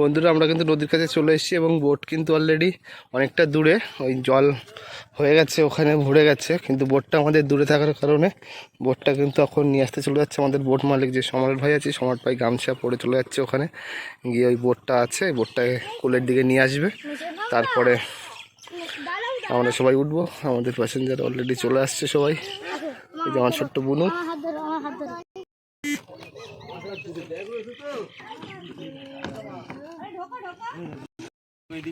বন্ধুরা, আমরা কিন্তু নদীর কাছে চলে এসেছি এবং বোট কিন্তু অলরেডি অনেকটা দূরে। ওই জল হয়ে গেছে, ওখানে ভরে গেছে, কিন্তু বোটটা আমাদের দূরে থাকার কারণে বোটটা কিন্তু এখন নিয়ে আসতে চলে যাচ্ছে আমাদের বোট মালিক, যে সম্রাট ভাই আছে সম্রাট ভাই গামছা পরে চলে যাচ্ছে ওখানে। গিয়ে ওই বোটটা আছে বোটটাকে কুলের দিকে নিয়ে আসবে। তারপরে আমরা সবাই উঠবো, আমাদের প্যাসেঞ্জার অলরেডি চলে আসছে সবাই। এই যে আমার ছোট্ট বুনু হাত ধরো আমার হাত ধরো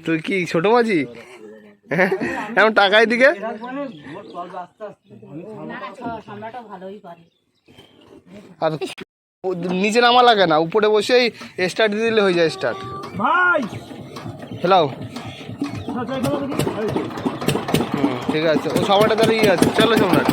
তুই কি ছোট মাঝি? হ্যাঁ? এমন টাকায় দিকে আর নিচে নামা লাগে না উপরে বসেই স্টার্ট দিলে হয়ে যায় স্টার্ট ভাই! হেলাও ঠিক আছে। ও সবাইটা তাহলে ইয়ে আছে। চলো সম্রাট।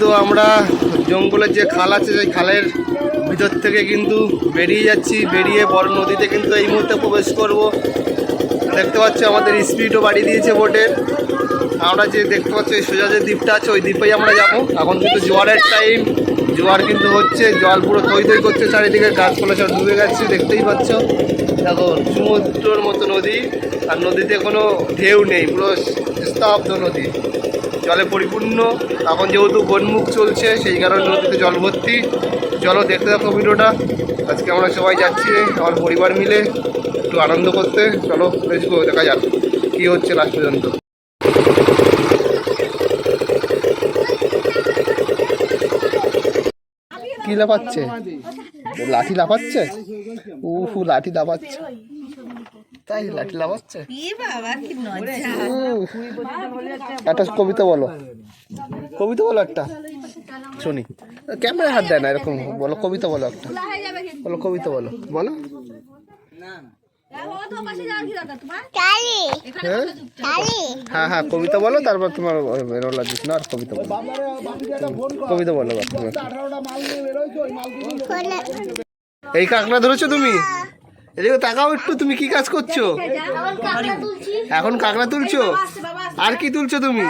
কিন্তু আমরা জঙ্গলের যে খাল আছে, সেই খালের ভিতর থেকে কিন্তু বেরিয়ে যাচ্ছি। বেরিয়ে বড় নদীতে কিন্তু এই মুহূর্তে প্রবেশ করব। দেখতে পাচ্ছি আমাদের স্পিডও বাড়িয়ে দিয়েছে বোটের আমরা যে দেখতে পাচ্ছি সোজা যে দ্বীপটা আছে, ওই দ্বীপেই আমরা যাব। এখন কিন্তু জোয়ারের টাইম জোয়ার কিন্তু হচ্ছে, জল পুরো থই থই করছে, চারিদিকে গাছপালা সব ডুবে গেছে, দেখতেই পাচ্ছ। দেখো, সমুদ্রর মতো নদী, আর নদীতে কোনো ঢেউ নেই, পুরো স্তব্ধ নদী। জলে পরিপূর্ণ। এখন যেহেতু বনমুখ চলছে, সেই কারণে নদীতে জল ভর্তি। চলো দেখতে থাকো ভিডিওটা। আজকে আমরা সবাই যাচ্ছি, আমার পরিবার মিলে, একটু আনন্দ করতে। চলো দেখা যাক, কী হচ্ছে লাস্ট পর্যন্ত। কি লাফাচ্ছে? লাঠি লাফাচ্ছে? উফু লাঠি লাফাচ্ছে। তাই লাঠি লাফাচ্ছে। একটা কবিতা বলো। কবিতা বলো একটা। শুনি। ক্যামেরা হাত দেয় না এরকম বলো কবিতা বলো একটা। বলো কবিতা বলো। বলো। হ্যাঁ? হ্যাঁ হ্যাঁ কবিতা বলো তারপর তোমার বেরো লাগছিস না আর কবিতা বলো। কবিতা বলো তুমি এই কাঁকড়া ধরেছো তুমি? এদিকে তাকাও একটু তুমি কি কাজ করছ? এখন কাকড়া তুলছি। এখন কাঁকড়া তুলছো? আর কি তুলছো তুমি?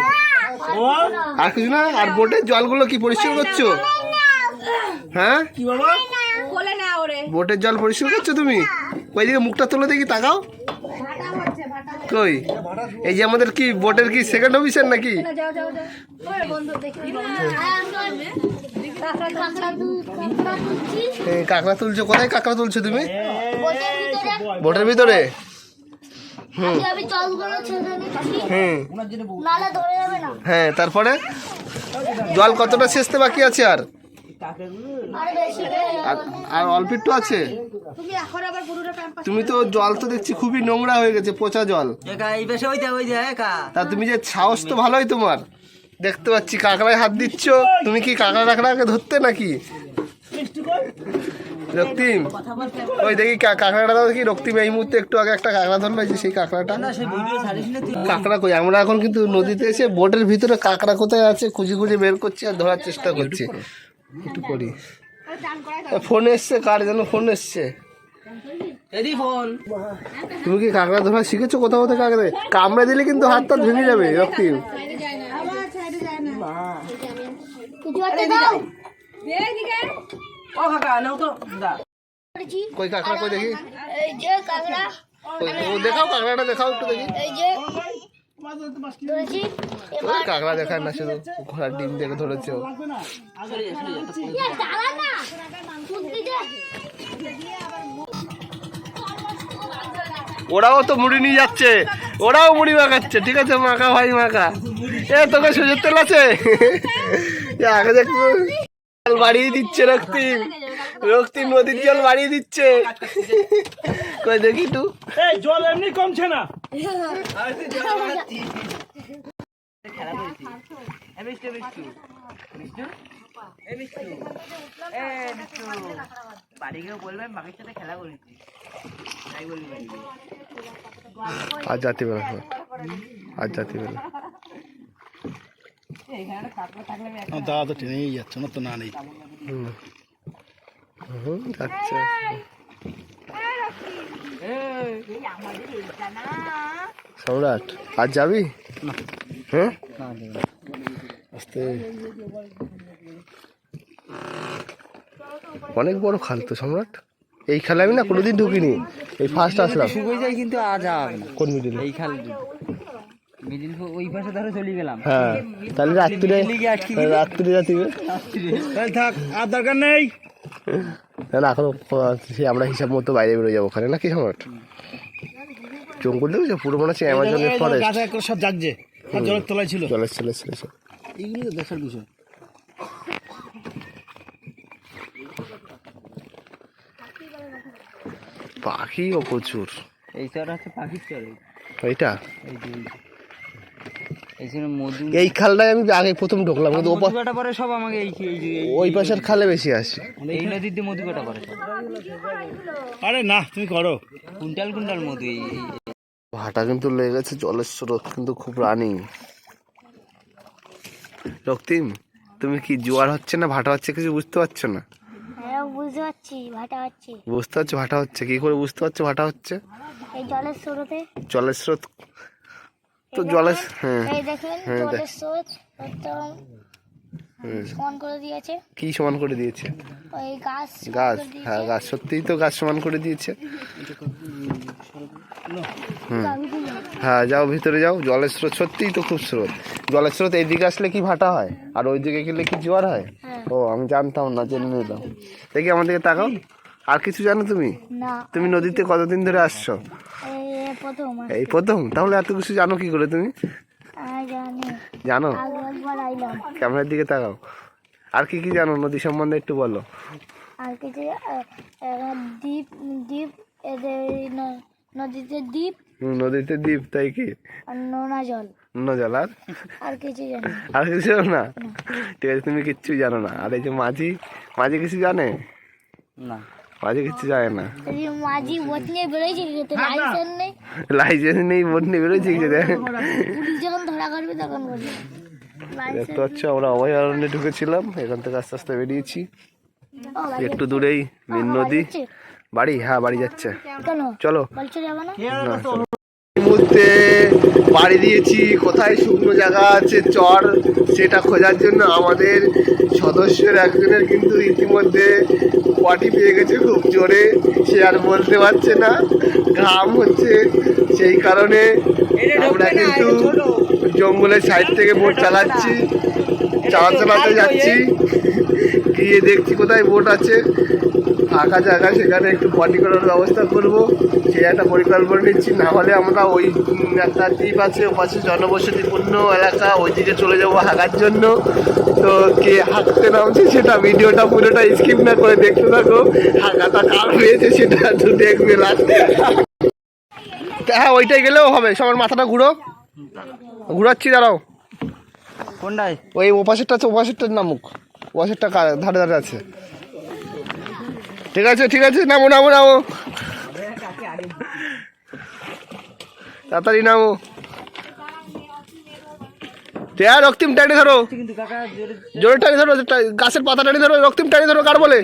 আর কিছু না আর বোটের জলগুলো কি পরিষ্কার করছ? হ্যাঁ? বোটের জল পরিষ্কার করছ তুমি? ওই দিকে মুখটা তুলে দেখি তাকাও। কই? এই যে আমাদের কি বোটের কি সেকেন্ড অফিসার নাকি? কাকড়া তুল কাকড়া তুলছি কোথায় কাঁকড়া তুলছো তুমি? বোটের ভিতরে? হ্যাঁ তারপরে? জল কতটা শেষতে বাকি আছে আর? আর অল্প একটু আছে। তুমি তো জল তো দেখছি খুবই নোংরা হয়ে গেছে পচা জল। তা তুমি যে সাহস তো ভালোই তোমার। দেখতে পাচ্ছি কাঁকড়ায় হাত দিচ্ছ। তুমি কি কাঁকড়া টাকড়াকে ধরতে নাকি? রক্তিম ওই দেখি কা- কাঁকড়াটা দেখি। রক্তিম এই মুহূর্তে একটু আগে একটা কাঁকড়া ধরলো যে সেই কাঁকড়াটা। সে ভিডিও ছাড়িস না তুই। কাঁকড়া কই? আমরা এখন কিন্তু নদীতে এসে বোটের ভিতরে কাঁকড়া কোথায় আছে খুঁজে খুঁজে বের করছি আর ধরার চেষ্টা করছি। একটু করি। ফোন এসছে কার যেন ফোন এসছে? তুমি কি কাঁকড়া ধরা শিখেছো কোথাও কোথাও কাঁকড়া কামড়ে দিলে কিন্তু হাতটা ভেঙে যাবে রক্তিম। কিছু একটা দাও ও তো দা করেছি কই কাঁকড়া কই দেখি? এই যে কাকড়া। কই, ও দেখাও কাঁকড়াটা দেখাও একটু দেখি। কাঁকড়া দেখায় না শুধু ঘোড়ার ডিম দেখে ধরেছে ওরাও তো মুড়ি নিয়ে যাচ্ছে, ওরাও মুড়ি মাখাচ্ছে, ঠিক আছে, মাখা ভাই, মাখা। এ, তোকে সুযোগ তেল আছে? আগে দেখ বাড়িয়ে দিচ্ছে রক্তিম। রক্তিম নদীর জল বাড়িয়ে দিচ্ছে। কই দেখি একটু। এই জল এমনি কমছে না। আজ। আজ এখানে একটা কাকড়া থাকলে আমি একটা- দাদা তো ট্রেনেই যাচ্ছে না তো না নেই। হুম। হুম, যাচ্ছে। এই, সম্রাট আজ যাবি? হ্যাঁ? আস্তে। অনেক বড় খাল তো সম্রাট। এই খালে আমি না কোনোদিন ঢুকিনি। এই ফার্স্ট আসলাম। শুকিয়ে যায় কিন্তু আজ কোন মিডিলে? এই খাল মিডিল ওই পাশে ধরে চলে গেলাম। হ্যাঁ তাহলে রাত্রিরে রাত্রি রাত্রিরে থাক আর দরকার নেই। না না এখনও সে আমরা হিসাব মতো বাইরে বেরোয় যাব ওখানে নাকি সম্রাট? জঙ্গল দেখেছ? পুরো মনে হচ্ছে অ্যামাজনের ফরেস্ট সব জাগছে। জলের তলায় ছিল। এইগুলো তো দেখার বিষয়। পাখিও প্রচুর। এই চর হচ্ছে পাখির চর এইটা? এই খালটায় আমি আগে প্রথম ঢুকলাম কিন্তু ওপা- পরে সব আমাকে এই ওই পাশের খালে বেশি আসে এই নদীর দিয়ে মধু পরে আরে না তুমি করো। কুইন্টাল কুইন্টাল মধু এই ভাটা কিন্তু লেগে গেছে জলের স্রোত কিন্তু খুব রানিং রক্তিম তুমি কি জোয়ার হচ্ছে না ভাটা হচ্ছে কিছু বুঝতে পারছ না? হ্যাঁ বুঝতে পারছি ভাটা হচ্ছে। বুঝতে পারছ ভাটা হচ্ছে কি করে বুঝতে পারছ ভাটা হচ্ছে? এই জলের স্রোতে? জলের স্রোত তো দেখেন, হ্যাঁ এই দেখেন হ্যাঁ। জলের স্রোত একদম হুম। সমান করে দিয়েছে। কি সমান করে দিয়েছে? ওই গাছ গাছ হ্যাঁ গাছ সত্যিই তো গাছ সমান করে দিয়েছে। হ্যাঁ যাও ভিতরে যাও জলের স্রোত সত্যিই তো খুব স্রোত। জলের স্রোত এইদিকে আসলে কি ভাটা হয়? আর ওইদিকে গেলে কি জোয়ার হয়? হ্যাঁ। ও আমি জানতাম না জেনে নিলাম। দেখি আমার দিকে তাকাও। আর কিছু জানো তুমি? না তুমি নদীতে কতদিন ধরে আসছো? এই প্রথম এই প্রথম? তাহলে এত কিছু জানো কি করে তুমি? জানো। ক্যামেরার দিকে তাকাও। আর কি কি জানো? নদী সম্বন্ধে একটু বলো। আর কিছু দ্বীপ দ্বীপ নদীতে দ্বীপ। হুম, নদীতে দ্বীপ তাই কি? আর নোনা জল। অন্য জল আর? আর কিছু জানি। আর কিছু জানো না? ঠিক আছে তুমি কিচ্ছু জানো না। আর এই যে মাঝি মাঝি কিছু জানে? না। মাঝি কিছু জানে না। মাঝি বোট নিয়ে বেরোয়ছে কিন্তু লাইসেন্স নেই? লাইসেন্স নেই বোট নিয়ে বেরোচ্ছে কি দেখ পুলিশ যখন ধরা করবে তখন বলবে। দেখতে পাচ্ছ আমরা অভয়ারণ্যে ঢুকেছিলাম এখান থেকে আস্তে আস্তে বেরিয়েছি। একটু দূরেই মেন নদী। বাড়ি হ্যাঁ বাড়ি যাচ্ছে। চলো। চলো। মুহূর্তে বাড়ি দিয়েছি কোথায় শুকনো জায়গা আছে চর সেটা খোঁজার জন্য আমাদের সদস্যের একজনের কিন্তু ইতিমধ্যে পটি পেয়ে গেছে খুব জোরে সে আর বলতে পারছে না ঘাম হচ্ছে সেই কারণে আমরা কিন্তু জঙ্গলের সাইড থেকে বোট চালাচ্ছি চালা চালাতে যাচ্ছি গিয়ে দেখছি কোথায় বোট আছে ফাঁকা জায়গা সেখানে একটু পটি করার ব্যবস্থা করব সেই একটা পরিকল্পনা নিচ্ছি না হলে আমরা ওই একটা দ্বীপ আছে ওপাশে জনবসতিপূর্ণ এলাকা ওইদিকে চলে যাব হাঁকার জন্য। তো কে হাঁকতে নামছে সেটা ভিডিওটা পুরোটা স্কিপ না করে দেখতে থাকো। হাঁকাটা কার হয়েছে সেটা একটু দেখবে লাস্টে হ্যাঁ ওইটাই গেলেও হবে। সবার মাথাটা ঘুরো। ঘুরাচ্ছি দাঁড়াও। কোনটায়? ওই ওপাশেরটা আছে ওপাশেরটার নামুক। ওপাশেরটা ধারে ধারে আছে। ঠিক আছে ঠিক আছে নামো নামো নামো। তাড়াতাড়ি নামো। হ্যাঁ রক্তিম টানি ধরো। জোরে টানি ধরো গাছের পাতা টানি ধরো রক্তিম টানি ধরো কার বলে।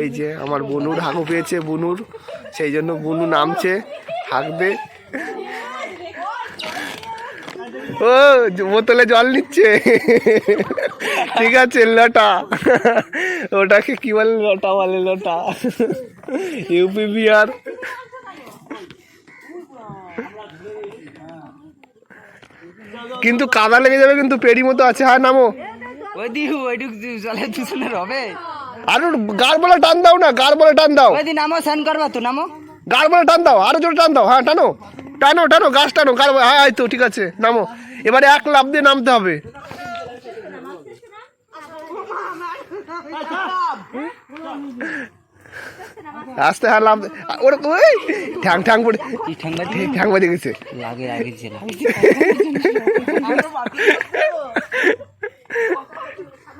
এই যে আমার বনুর হাঁকু পেয়েছে বনুর। সেই জন্য বুনু নামছে হাঁকবে ও বোতলে জল নিচ্ছে। ঠিক আছে লটা। ওটাকে কি বলে লটা বলে লটা? ইউপি বিহার। কিন্তু কাদা লেগে যাবে কিন্তু পেড়ি মতো আছে হ্যাঁ নামো ওই দি ওইটুক জলে দূষণের হবে আর গার বলে টান দাও না গার বলে টান দাও ওই দি নামো স্নান করবা তো নামো গাড় বলে টান দাও আরও জোরে টান দাও হ্যাঁ টানো টানো টানো গাছ টানো গাড় বলে- হ্যাঁ এই তো ঠিক আছে নামো এবারে এক লাভ দিয়ে নামতে হবে আস্তে হ্যাঁ লাভ ওরে ওই ঠ্যাং ঠ্যাং পড়ে ঠ্যাং বাজে গেছে। লাগে ছিল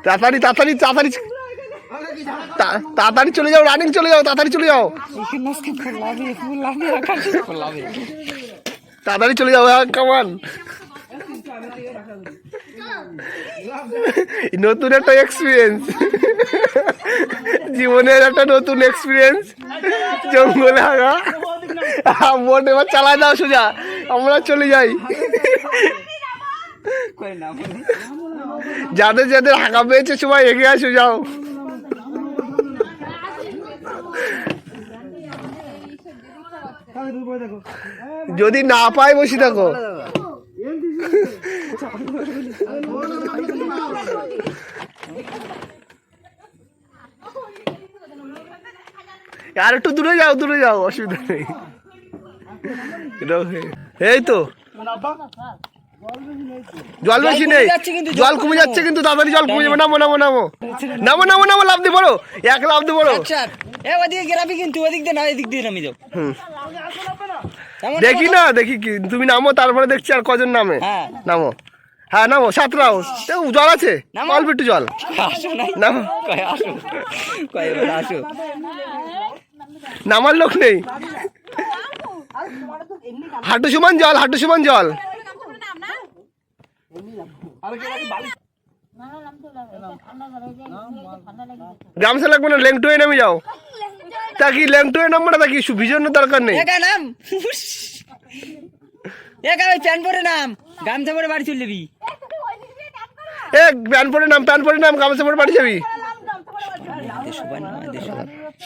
তাড়াতাড়ি তাড়াতাড়ি তাড়াতাড়ি তা- তাড়াতাড়ি চলে যাও রানিং চলে যাও তাড়াতাড়ি চলে যাও। তাড়াতাড়ি চলে যাও হ্যাঁ কামান নতুন একটা এক্সপিরিয়েন্স জীবনের একটা নতুন এক্সপিরিয়েন্স জঙ্গলে হাগা বোট এবার চালায় দাও সোজা। আমরা চলে যাই। যাদের যাদের হাঁকা পেয়েছে সবাই এগিয়ে আসো, যাও। যদি না পাই বসে থাকো। আর একটু দূরে যাও দূরে যাও অসুবিধা নেই এই তো জল বেশি নেই জল কমে যাচ্ছে কিন্তু তাড়াতাড়ি জল কমে যাবে নামো নামো নামো নামো নামো নামো লাভ দিয়ে বলো এক লাভ দিয়ে বলো আচ্ছা এ ওদিকে গেরাবি কিন্তু ওদিক দিয়ে না এদিক দিয়ে নামি যাও হুম। দেখি না দেখি কি তুমি নামো তারপরে দেখছি আর কজন নামে। হ্যাঁ। নামো। হ্যাঁ নামো সাত রাউন্ড জল আছে। অল্প একটু জল। নামো। নামার লোক নেই। হাঁটু সমান জল হাঁটু সমান জল। গামছা লাগবে না লেংটুয়ে নেমে যাও। তা কি এর নাম্বার তাকি ভিজনের দরকার নেই। একা নাম? একা ওই প্যান পরে নাম গামছা পরে বাড়ি চলে যাবি। এ প্যান পরে নাম প্যান পরে নাম গামছা পরে বাড়ি যাবি।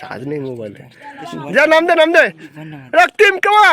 সাজ নেই মোবাইলে। যা নাম দে নাম দে। রক্তিম কেমন